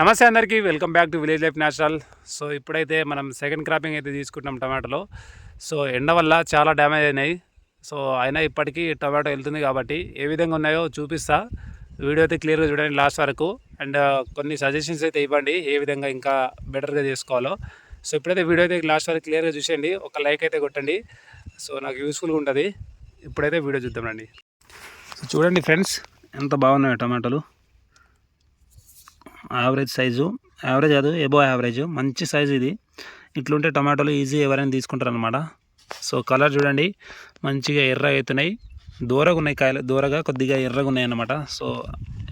నమస్తే అందరికీ welcome back to village life natural so ఇప్పుడైతే మనం సెకండ్ క్రాపింగ్ అయితే తీసుకుంటున్నాం టమాటోలో. సో ఎండ వల్ల చాలా డ్యామేజ్ అయినాయి. సో అయినా ఇప్పటికీ టమాటో వెళ్తుంది కాబట్టి ఏ విధంగా ఉన్నాయో చూపిస్తా. వీడియో అయితే క్లియర్గా చూడండి లాస్ట్ వరకు. అండ్ కొన్ని సజెషన్స్ అయితే ఇవ్వండి ఏ విధంగా ఇంకా బెటర్గా చేసుకోవాలో. సో ఇప్పుడైతే వీడియో అయితే లాస్ట్ వరకు క్లియర్గా చూసేయండి ఒక లైక్ అయితే కొట్టండి. సో నాకు యూస్ఫుల్గా ఉంటుంది. ఇప్పుడైతే వీడియో చూద్దామండి చూడండి ఫ్రెండ్స్ ఎంత బాగున్నాయో టమాటోలు. Average size. యావరేజ్ కాదు ఎబో యావరేజ్. మంచి సైజు ఇది. ఇట్లుంటే టమాటోలు ఈజీ ఎవరైనా తీసుకుంటారు అనమాట సో కలర్ చూడండి. మంచిగా ఎర్ర అవుతున్నాయి దూరగా ఉన్నాయి కాయలు. దూరగా కొద్దిగా ఎర్రగా ఉన్నాయి అన్నమాట సో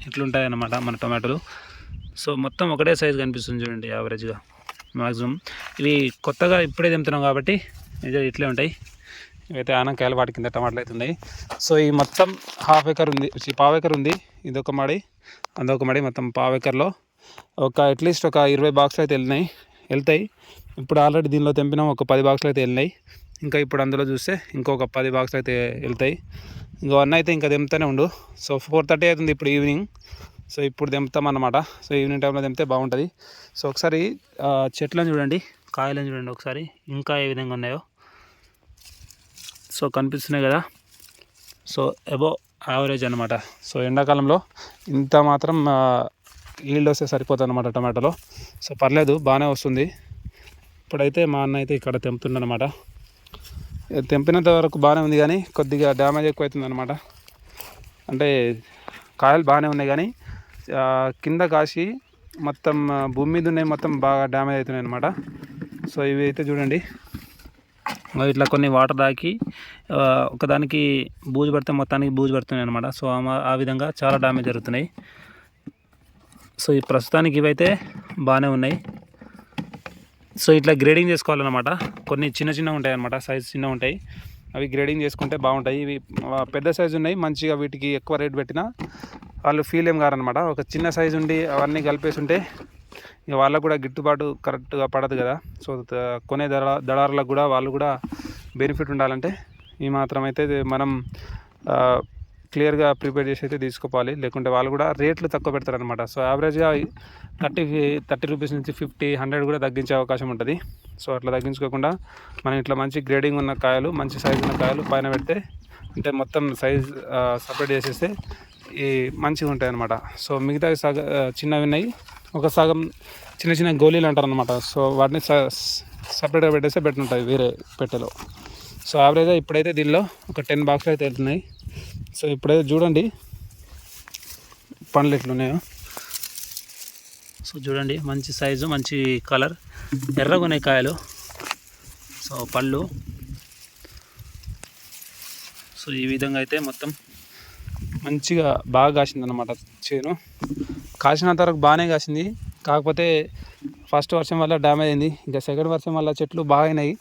ఇట్లుంటాయి అన్నమాట మన టమాటోలు. సో మొత్తం ఒకటే సైజు కనిపిస్తుంది చూడండి యావరేజ్గా. మ్యాక్సిమం ఇవి కొత్తగా ఇప్పుడే తింటున్నాం కాబట్టి ఇది ఇట్లే ఉంటాయి. ఇవైతే ఆనంకాయలు వాటి కింద టమాటాలు అవుతున్నాయి సో ఈ మొత్తం హాఫ్ ఎకర్ ఉంది. పావు ఎకర్ ఉంది. ఇదొక మాడి. అదొక మడి మొత్తం పావెకర్లో ఒక అట్లీస్ట్ ఒక ఇరవై బాక్సులు అయితే వెళ్ళినాయి. వెళ్తాయి. ఇప్పుడు ఆల్రెడీ దీనిలో తెంపినాం ఒక పది బాక్సులు అయితే వెళ్ళినాయి. ఇంకా ఇప్పుడు అందులో చూస్తే ఇంకొక పది బాక్సులు అయితే వెళ్తాయి. ఇంకో అన్న అయితే ఇంకా తెంపుతూనే ఉండు. సో ఫోర్ థర్టీ అవుతుంది ఇప్పుడు ఈవినింగ్. సో ఇప్పుడు తెంపుతాం అన్నమాట సో ఈవినింగ్ టైంలో తెంపితే బాగుంటుంది. సో ఒకసారి చెట్లను చూడండి. కాయలను చూడండి ఒకసారి. ఇంకా ఏ విధంగా ఉన్నాయో. సో కనిపిస్తున్నాయి కదా. సో అబౌ యావరేజ్ అనమాట సో ఎండాకాలంలో ఇంత మాత్రం ఈల్డ్ వస్తే సరిపోతుంది అనమాట టమాటోలో. సో పర్లేదు బాగానే వస్తుంది. ఇప్పుడైతే మా అన్న అయితే ఇక్కడ తెంపుతుండనమాట తెంపినంత వరకు బాగానే ఉంది కానీ కొద్దిగా డ్యామేజ్ ఎక్కువ అవుతుందన్నమాట అంటే కాయలు బాగానే ఉన్నాయి కానీ కింద కాసి మొత్తం భూమి మీద ఉన్నాయి మొత్తం బాగా డ్యామేజ్ అవుతున్నాయి అనమాట సో ఇవి అయితే చూడండి. ఇట్లా కొన్ని వాటర్ తాకి ఒకదానికి బూజు పడితే మొత్తానికి బూజు పడుతున్నాయి అనమాట సో ఆ విధంగా చాలా డ్యామేజ్ జరుగుతున్నాయి. సో ఈ ప్రస్తుతానికి ఇవైతే బాగానే ఉన్నాయి. సో ఇట్లా గ్రేడింగ్ చేసుకోవాలన్నమాట. కొన్ని చిన్న చిన్న ఉంటాయి అనమాట సైజ్ చిన్న ఉంటాయి. అవి గ్రేడింగ్ చేసుకుంటే బాగుంటాయి. ఇవి పెద్ద సైజు ఉన్నాయి. మంచిగా వీటికి ఎక్కువ రేట్ పెట్టినా వాళ్ళు ఫీల్ ఏం కారనమాట ఒక చిన్న సైజు ఉండి అవన్నీ కలిపేసి ఉంటే ఇక వాళ్ళకు కూడా గిట్టుబాటు కరెక్ట్గా పడదు కదా. సో కొనే దళ దళారులకు కూడా వాళ్ళు కూడా బెనిఫిట్ ఉండాలంటే ఈ మాత్రం అయితే ఇది మనం క్లియర్గా ప్రిపేర్ చేసి అయితే తీసుకోవాలి. లేకుంటే వాళ్ళు కూడా రేట్లు తక్కువ పెడతారనమాట సో యావరేజ్గా థర్టీ థర్టీ రూపీస్ నుంచి ఫిఫ్టీ హండ్రెడ్ కూడా తగ్గించే అవకాశం ఉంటుంది. సో అట్లా తగ్గించుకోకుండా మనం ఇట్లా మంచి గ్రేడింగ్ ఉన్న కాయలు మంచి సైజు ఉన్న కాయలు పైన పెడితే అంటే మొత్తం సైజ్ సపరేట్ చేసేస్తే ఈ మంచిగా ఉంటాయి అనమాట సో మిగతా సగ చిన్నవి ఉన్నాయి. ఒక సగం చిన్న చిన్న గోళీలు అంటారు అనమాట సో వాటిని సపరేట్గా పెట్టేస్తే బెటర్ ఉంటుంది వేరే పెట్టెలో. సో యావరేజ్గా ఇప్పుడైతే దీనిలో ఒక టెన్ బాక్స్లు అయితే వెళ్తున్నాయి. సో ఇప్పుడైతే చూడండి. పండ్లు ఎట్లున్నాయో. సో చూడండి మంచి సైజు మంచి కలర్. ఎర్రగా ఉన్నాయి కాయలు. సో పళ్ళు సో ఈ విధంగా అయితే మొత్తం మంచిగా బాగా కాసింది అనమాట చేను. కాసినంత వరకు బాగానే కాసింది. కాకపోతే ఫస్ట్ వర్షం వల్ల డ్యామేజ్ అయింది. ఇంకా సెకండ్ వర్షం వల్ల చెట్లు బాగా అయినాయి.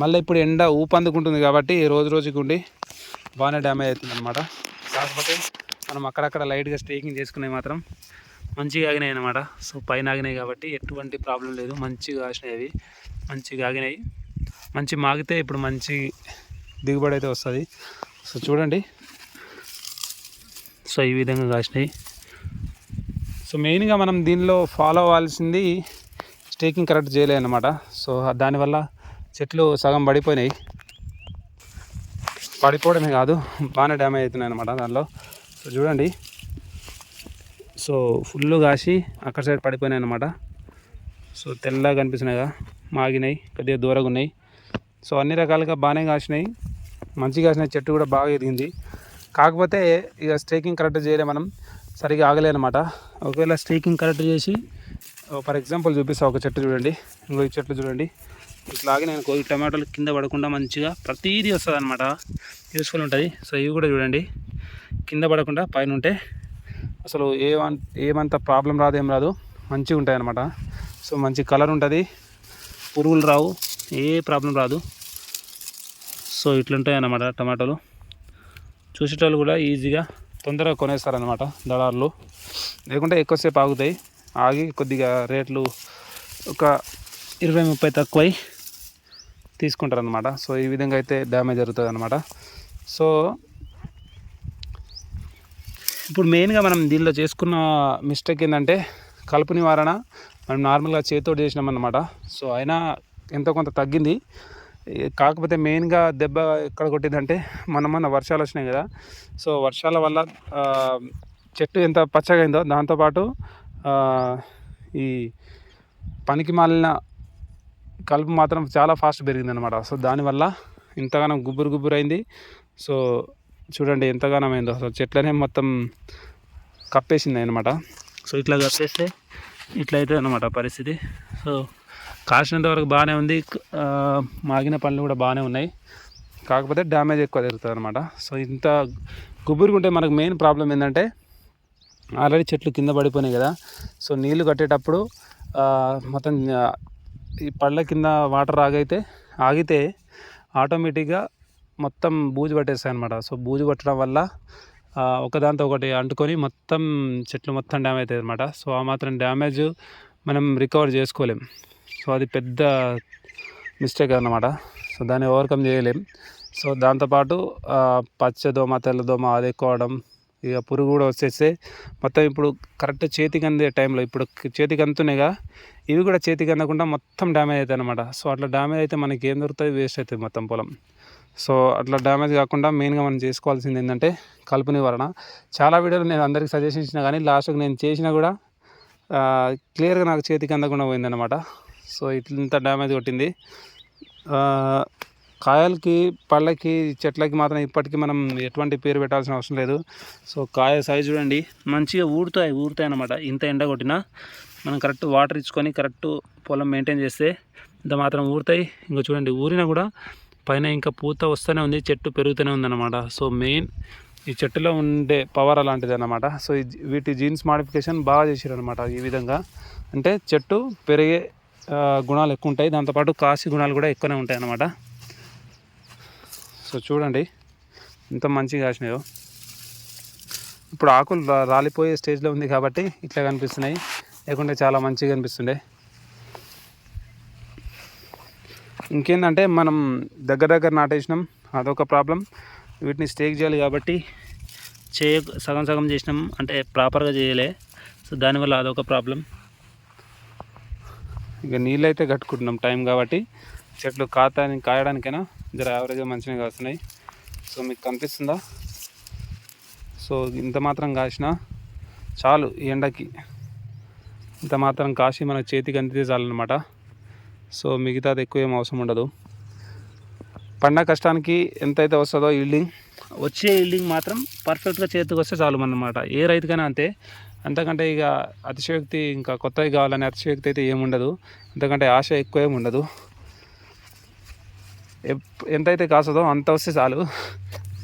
మళ్ళీ ఇప్పుడు ఎండ ఊపందుకుంటుంది కాబట్టి రోజు రోజుకి ఉండి బాగానే డ్యామేజ్ అవుతుంది అనమాట కాకపోతే మనం అక్కడక్కడ లైట్గా స్టేకింగ్ చేసుకునే మాత్రం మంచిగా ఆగినాయి అనమాట సో పైన ఆగినాయి కాబట్టి ఎటువంటి ప్రాబ్లం లేదు. మంచిగా కాసినాయి అవి. మంచిగా ఆగినాయి. మంచి మాగితే ఇప్పుడు మంచి దిగుబడి అయితే వస్తుంది. సో చూడండి. సో ఈ విధంగా కాసినాయి. సో మెయిన్గా మనం దీనిలో ఫాలో అవ్వాల్సింది స్టేకింగ్ కరెక్ట్ చేయలే అనమాట సో దానివల్ల చెట్లు సగం పడిపోయినాయి. పడిపోవడమే కాదు బాగానే డ్యామేజ్ అవుతున్నాయి అనమాట దానిలో. సో చూడండి. సో ఫుల్ కాసి అక్కడ సైడ్ పడిపోయినాయి అనమాట సో తెల్లగా కనిపిస్తున్నాయిగా. మాగినాయి కొద్దిగా దూరంగా ఉన్నాయి. సో అన్ని రకాలుగా బాగానే కాసినాయి. మంచిగా కాసిన చెట్టు కూడా బాగా ఎదిగింది. కాకపోతే ఇక స్టేకింగ్ కరెక్ట్ చేయలే మనం. సరిగా ఆగలేనమాట ఒకవేళ స్టేకింగ్ కరెక్ట్ చేసి ఫర్ ఎగ్జాంపుల్ చూపిస్తా ఒక చెట్టు చూడండి. ఇంకో ఈ చెట్లు చూడండి. ఇట్లాగే నేను ఈ టమాటాలు కింద పడకుండా మంచిగా ప్రతిదీ వస్తుంది అనమాట యూస్ఫుల్ ఉంటుంది. సో ఇవి కూడా చూడండి. కింద పడకుండా పైన ఉంటే అసలు ఏమం ఏమంత ప్రాబ్లం రాదు ఏం రాదు. మంచిగా ఉంటాయి అనమాట సో మంచి కలర్ ఉంటుంది. పురుగులు రావు. ఏ ప్రాబ్లం రాదు. సో ఇట్లుంటాయి అన్నమాట టమాటోలు. చూసేటోళ్ళు కూడా ఈజీగా తొందరగా కొనేస్తారనమాట దళారులు. లేకుంటే ఎక్కువసేపు ఆగుతాయి. ఆగి కొద్దిగా రేట్లు ఒక ఇరవై ముప్పై తక్కువై తీసుకుంటారనమాట సో ఈ విధంగా అయితే డ్యామేజ్ జరుగుతుంది అనమాట సో ఇప్పుడు మెయిన్గా మనం దీనిలో చేసుకున్న మిస్టేక్ ఏంటంటే కలుపు నివారణ మనం నార్మల్గా చేతితో చేసినాం అన్నమాట సో అయినా ఎంతో కొంత తగ్గింది. కాకపోతే మెయిన్గా దెబ్బ ఎక్కడ కొట్టిందంటే మొన్న మొన్న వర్షాలు వచ్చినాయి కదా. సో వర్షాల వల్ల చెట్టు ఎంత పచ్చగా అయిందో దాంతోపాటు ఈ పనికి మాలిన కలుపు మాత్రం చాలా ఫాస్ట్ పెరిగింది అనమాట సో దానివల్ల ఇంతగానం గుబురు గుబ్బురు అయింది. సో చూడండి ఎంతగానం అయిందో. అసలు చెట్లనే మొత్తం కప్పేసింది అనమాట సో ఇట్లా కప్పేస్తే ఇట్లా అవుతుంది అనమాట పరిస్థితి. సో కాసినంత వరకు బాగానే ఉంది. మాగిన పళ్ళు కూడా బాగానే ఉన్నాయి. కాకపోతే డ్యామేజ్ ఎక్కువ జరుగుతుంది అనమాట సో ఇంత గుబురుకుంటే మనకు మెయిన్ ప్రాబ్లం ఏంటంటే ఆల్రెడీ చెట్లు కింద పడిపోయినాయి కదా. సో నీళ్ళు కట్టేటప్పుడు మొత్తం ఈ పళ్ళ కింద వాటర్ ఆగైతే ఆగితే ఆటోమేటిక్గా మొత్తం బూజు పట్టేస్తాయి అనమాట సో బూజు పట్టడం వల్ల ఒకదాంతో ఒకటి అంటుకొని మొత్తం చెట్లు మొత్తం డ్యామేజ్ అవుతాయి అనమాట సో ఆ మాత్రం డ్యామేజ్ మనం రికవర్ చేసుకోలేం. సో అది పెద్ద మిస్టేక్ అన్నమాట. సో దాన్ని ఓవర్కమ్ చేయలేం. సో దాంతోపాటు పచ్చదోమ తెల్లదోమ అది ఎక్కువడం ఇక పురుగు కూడా వచ్చేస్తే మొత్తం ఇప్పుడు కరెక్ట్ చేతికి అందే టైంలో ఇప్పుడు చేతికి అందుతున్నాయిగా ఇవి కూడా చేతికి అందకుండా మొత్తం డ్యామేజ్ అవుతాయి అనమాట సో అట్లా డ్యామేజ్ అయితే మనకి ఏం దొరుకుతుంది వేస్ట్ అవుతుంది మొత్తం పొలం. సో అట్లా డ్యామేజ్ కాకుండా మెయిన్గా మనం చేసుకోవాల్సింది ఏంటంటే కలుపు నివారణ. చాలా వీడియోలు నేను అందరికి సజెషన్ ఇచ్చినా కానీ లాస్ట్కి నేను చేసినా కూడా క్లియర్గా నాకు చేతికి అందకుండా పోయిందన్నమాట. సో ఇంత డ్యామేజ్ కొట్టింది. కాయలకి పళ్ళకి చెట్లకి మాత్రం ఇప్పటికీ మనం ఎటువంటి పేరు పెట్టాల్సిన అవసరం లేదు. సో కాయ సైజు చూడండి మంచిగా ఊడుతాయి ఊరుతాయి అన్నమాట. ఇంత ఎండ కొట్టినా మనం కరెక్ట్ వాటర్ ఇచ్చుకొని కరెక్ట్ పొలం మెయింటైన్ చేస్తే ఇంత మాత్రం ఊరుతాయి. ఇంకా చూడండి ఊరినా కూడా పైన ఇంకా పూత వస్తూనే ఉంది చెట్టు పెరుగుతూనే ఉందన్నమాట. సో మెయిన్ ఈ చెట్టులో ఉండే పవర్ అలాంటిది అన్నమాట. సో వీటి జీన్స్ మాడిఫికేషన్ బాగా చేసారు అనమాట ఈ విధంగా. అంటే చెట్టు పెరిగే గుణాలు ఎక్కువ ఉంటాయి. దాంతోపాటు కాసి గుణాలు కూడా ఎక్కువనే ఉంటాయి అన్నమాట. సో చూడండి ఎంత మంచిగా కాసినాయో. ఇప్పుడు ఆకులు రాలిపోయే స్టేజ్లో ఉంది కాబట్టి ఇట్లా కనిపిస్తున్నాయి. లేకుంటే చాలా మంచిగా కనిపిస్తుండే. ఇంకేంటంటే మనం దగ్గర దగ్గర నాటేసినాం. అదొక ప్రాబ్లం వీటిని స్టేక్ చేయాలి కాబట్టి చేయ సగం సగం చేసినాం. అంటే ప్రాపర్గా చేయలే. సో దానివల్ల అదొక ప్రాబ్లం ఇక నీళ్ళు అయితే కట్టుకుంటున్నాం టైం కాబట్టి. చెట్లు కాతా కాయడానికైనా జర యావరేజ్గా మంచిగా కాస్తున్నాయి. సో మీకు కనిపిస్తుందా? సో ఇంత మాత్రం కాసిన చాలు ఈ ఎండకి. ఇంత మాత్రం కాసి మన చేతికి అందితే చాలన్నమాట. సో మిగతాది ఎక్కువ ఏం అవసరం ఉండదు. పండ కష్టానికి ఎంతైతే వస్తుందో ఈల్డింగ్ వచ్చే ఈల్డింగ్ మాత్రం పర్ఫెక్ట్గా చేతికి వస్తే చాలు అన్నమాట ఏ రైతుకైనా అంతే. అంతకంటే ఇక అతిశయోక్తి ఇంకా కొత్తవి కావాలనే అతిశయోక్తి అయితే ఏముండదు. అంతకంటే ఆశ ఎక్కువ ఏముండదు ఉండదు. ఎప్- ఎంతైతే కాస్తుందో అంత వస్తే చాలు.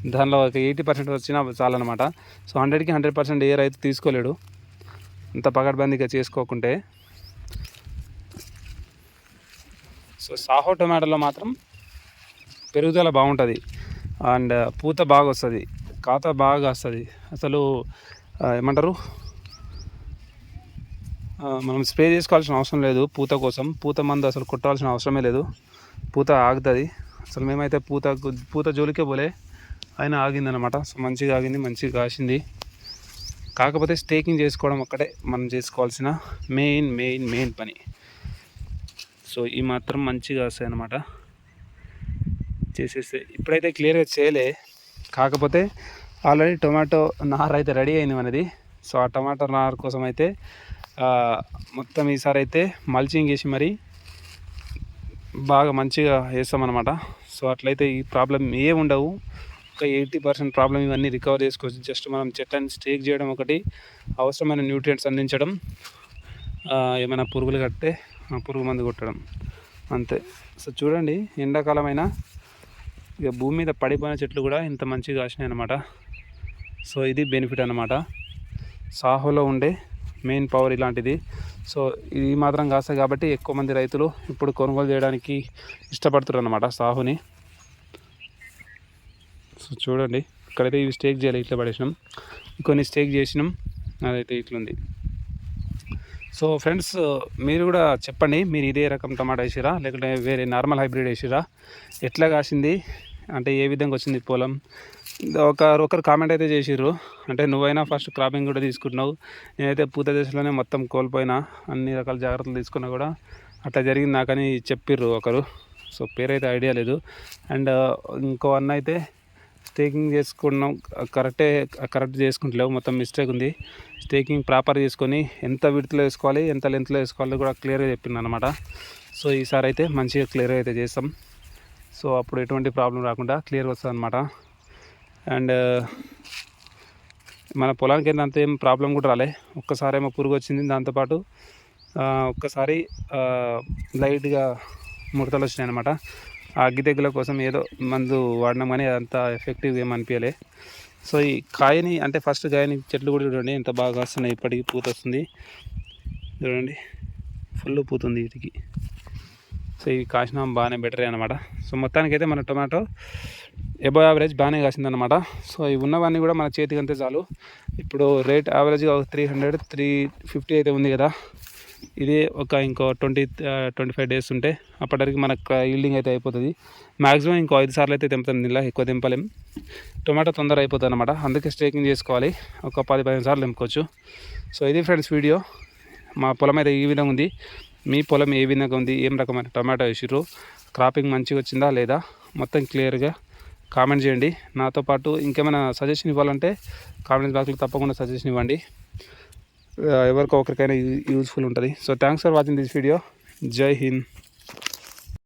దానిలో ఒక ఎయిటీ పర్సెంట్ వచ్చినా చాలన్నమాట. సో హండ్రెడ్కి హండ్రెడ్ పర్సెంట్ ఏ రైతు తీసుకోలేడు. అంత పకడ్బందీగా చేసుకోకుంటే. సో సాహో టొమాటోలో మాత్రం పెరుగుదల బాగుంటుంది. అండ్ పూత బాగా వస్తుంది కాత బాగా వస్తుంది అసలు ఏమంటారు? మనం స్ప్రే చేసుకోవాల్సిన అవసరం లేదు. పూత కోసం. పూత మందు అసలు కొట్టాల్సిన అవసరమే లేదు. పూత ఆగుతుంది. అసలు మేమైతే పూత పూత జోలికే పోలే. అయినా ఆగిందనమాట సో మంచిగా ఆగింది మంచిగా కాసింది. కాకపోతే స్టేకింగ్ చేసుకోవడం ఒక్కటే మనం చేసుకోవాల్సిన మెయిన్ మెయిన్ మెయిన్ పని. సో ఈ మాత్రం మంచిగా వస్తాయి అనమాట చేసేస్తే ఇప్పుడైతే క్లియర్గా చేయలే. కాకపోతే ఆల్రెడీ టొమాటో నార్ అయితే రెడీ అయింది మనది. సో ఆ టమాటో నార్ కోసం అయితే మొత్తం ఈసారి అయితే మల్చింగ్ వేసి మరి బాగా మంచిగా వేస్తామన్నమాట సో అట్లయితే ఈ ప్రాబ్లం ఏ ఉండవు. ఒక ఎయిటీ పర్సెంట్ ప్రాబ్లం ఇవన్నీ రికవర్ చేసుకోవచ్చు. జస్ట్ మనం చెట్లను స్టేక్ చేయడం ఒకటి అవసరమైన న్యూట్రియంట్స్ అందించడం ఏమైనా పురుగులు కట్టే పురుగు మందు కొట్టడం అంతే. సో చూడండి ఎండాకాలమైనా ఇక భూమి మీద పడిపోయిన చెట్లు కూడా ఇంత మంచిగా కాసినాయి అన్నమాట సో ఇది బెనిఫిట్ అన్నమాట. సాహోలో ఉండే మెయిన్ పవర్ ఇలాంటిది. సో ఇది మాత్రం కాస్తాయి కాబట్టి ఎక్కువ మంది రైతులు ఇప్పుడు కొనుగోలు చేయడానికి ఇష్టపడుతున్నారు అనమాట సాహుని. సో చూడండి. ఇక్కడైతే ఇవి స్టేక్ చేయాలి ఇట్లా పడేసినాం. కొన్ని స్టేక్ చేసినాం. అదైతే ఇట్లుంది. సో ఫ్రెండ్స్ మీరు కూడా చెప్పండి. మీరు ఇదే రకం టమాటా వేసిరా? లేకుంటే వేరే నార్మల్ హైబ్రిడ్ వేసిరా? ఎట్లా కాసింది? అంటే ఏ విధంగా వచ్చింది పొలం? ఒక ఒకరు కామెంట్ అయితే చేసిర్రు. అంటే నువ్వైనా ఫస్ట్ క్రాపింగ్ కూడా తీసుకుంటున్నావు. నేనైతే పూత దశలోనే మొత్తం కోల్పోయినా. అన్ని రకాల జాగ్రత్తలు తీసుకున్నా కూడా అట్లా జరిగింది నాకని చెప్పిర్రు ఒకరు. సో పేరైతే ఐడియా లేదు. అండ్ ఇంకో అన్న అయితే స్టేకింగ్ చేసుకున్నాం. కరెక్టే కరెక్ట్ చేసుకుంటలేవు. మొత్తం మిస్టేక్ ఉంది. స్టేకింగ్ ప్రాపర్ చేసుకొని ఎంత విడుతులో వేసుకోవాలి ఎంత లెంత్లో వేసుకోవాలి కూడా క్లియర్గా చెప్పింది అనమాట సో ఈసారి అయితే మంచిగా క్లియర్గా అయితే చేస్తాం. సో అప్పుడు ఎటువంటి ప్రాబ్లం రాకుండా క్లియర్గా వస్తుంది అనమాట అండ్ మన పొలానికి అయితే అంత ఏం ప్రాబ్లం కూడా రాలే. ఒక్కసారి ఏమో పురుగు వచ్చింది దాంతోపాటు ఒక్కసారి లైట్గా ముడతలు వచ్చినాయి అనమాట ఆ అగ్గి తెగుల కోసం ఏదో మందు వాడినాం కానీ అంత ఎఫెక్టివ్ ఏం అనిపించలే సో ఈ కాయని అంటే ఫస్ట్ కాయని చెట్లు కూడా చూడండి ఎంత బాగా వస్తున్నాయి ఇప్పటికీ పూత వస్తుంది. చూడండి ఫుల్ పూతుంది వీటికి. సో ఇవి కాసిన బాగానే బెటరే అనమాట సో మొత్తానికి అయితే మన టొమాటో ఎబో యావరేజ్ బాగానే కాసిందనమాట సో ఇవి ఉన్నవన్నీ కూడా మన చేతికి అంతే చాలు. ఇప్పుడు రేట్ యావరేజ్గా త్రీ హండ్రెడ్ త్రీ ఫిఫ్టీ అయితే ఉంది కదా. ఇది ఒక ఇంకో ట్వంటీ ట్వంటీ ఫైవ్ డేస్ ఉంటే అప్పటివరకు మనకు ఈల్డింగ్ అయితే అయిపోతుంది. మ్యాక్సిమం ఇంకో ఐదు సార్లు అయితే తెంపుతుంది ఇలా ఎక్కువ తెంపలేం. టొమాటో తొందర అయిపోతుంది అనమాట అందుకే స్టేకింగ్ చేసుకోవాలి. ఒక పది పదిహేను సార్లు తెంపుకోవచ్చు. సో ఇది ఫ్రెండ్స్ వీడియో మా పొలం అయితే ఈ విధంగా ఉంది. మీ పొలం ఏ విధంగా ఉంది ఏం రకమైన టమాటా వేసిర్రు క్రాపింగ్ మంచిగా వచ్చిందా లేదా మొత్తం క్లియర్గా కామెంట్ చేయండి. నాతో పాటు ఇంకేమైనా సజెషన్ ఇవ్వాలంటే కామెంట్ బాక్స్లో తప్పకుండా సజెషన్ ఇవ్వండి. ఎవరికో ఒకరికైనా యూజ్ఫుల్ ఉంటుంది. So thanks for watching this video Jai Hind